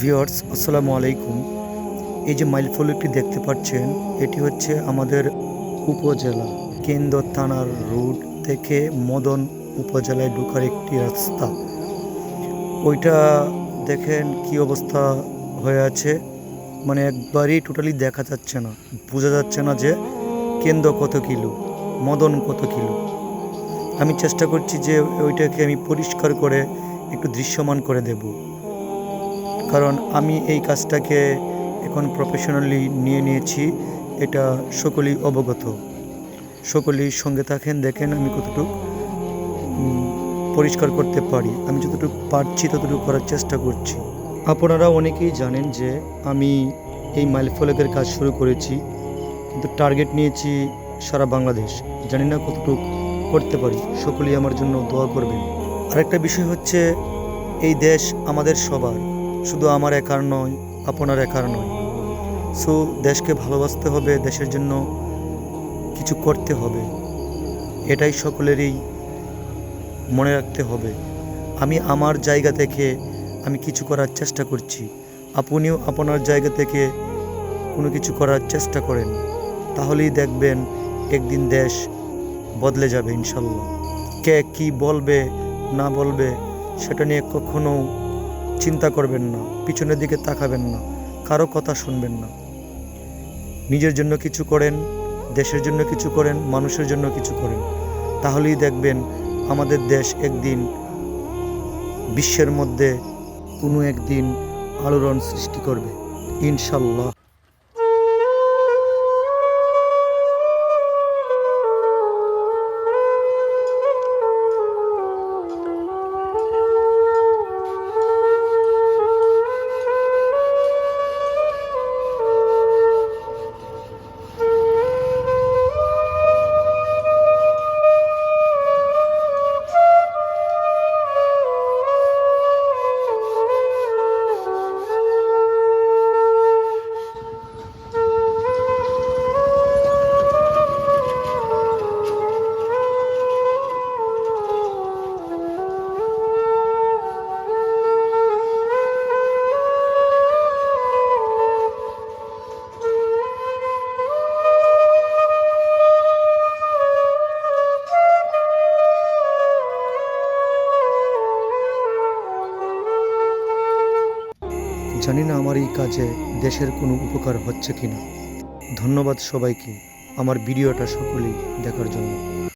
Viewers আসসালামু আলাইকুম। এই যে মাইল ফলকটি দেখতে পাচ্ছেন, এটি হচ্ছে আমাদের উপজেলা। কেন্দ্র থানার রুট থেকে মদন উপজেলায় ঢোকার একটি রাস্তা। ওইটা দেখেন কি অবস্থা হয়ে আছে। মানে একবারই টোটালি দেখা যাচ্ছে না। বোঝা যাচ্ছে না যে কেন্দ্র কত কিলো, মদন কত কিলো। আমি চেষ্টা করছি যে ওইটাকে আমি পরিষ্কার করে একটু দৃশ্যমান করে দেব। কারণ আমি এই কাজটাকে এখন প্রফেশনালি নিয়ে নিয়েছি, এটা সকলেই অবগত। সকলেই সঙ্গে থাকেন, দেখেন আমি কতটুকু পরিষ্কার করতে পারি। আমি যতটুকু পারছি ততটুকু করার চেষ্টা করছি। আপনারা অনেকেই জানেন যে আমি এই মাইলফলকের কাজ শুরু করেছি, কিন্তু টার্গেট নিয়েছি সারা বাংলাদেশ। জানি না কতটুকু করতে পারি। সকলেই আমার জন্য দোয়া করবেন। আরেকটা বিষয় হচ্ছে, এই দেশ আমাদের সবার। শুধু আমার একার নয়, আপনার একার নয়। সো দেশকে ভালোবাসতে হবে, দেশের জন্য কিছু করতে হবে। এটাই সকলেরই মনে রাখতে হবে। আমি আমার জায়গা থেকে আমি কিছু করার চেষ্টা করছি। আপনিও আপনার জায়গা থেকে কোনো কিছু করার চেষ্টা করেন। তাহলেই দেখবেন একদিন দেশ বদলে যাবে, ইনশাল্লাহ। কে কি বলবে, না বলবে, সেটা নিয়ে কখনো চিন্তা করবেন না, পিছনের দিকে তাকাবেন না, কারও কথা শুনবেন না। নিজের জন্য কিছু করেন, দেশের জন্য কিছু করেন, মানুষের জন্য কিছু করেন। তাহলেই দেখবেন আমাদের দেশ একদিন, বিশ্বের মধ্যে কোনো একদিন আলোড়ন সৃষ্টি করবে। ইনশাল্লাহ। জানি না আমার এই কাজে দেশের কোনো উপকার হচ্ছে কি না ধন্যবাদ সবাইকে, আমার ভিডিওটা সকলেই দেখার জন্য।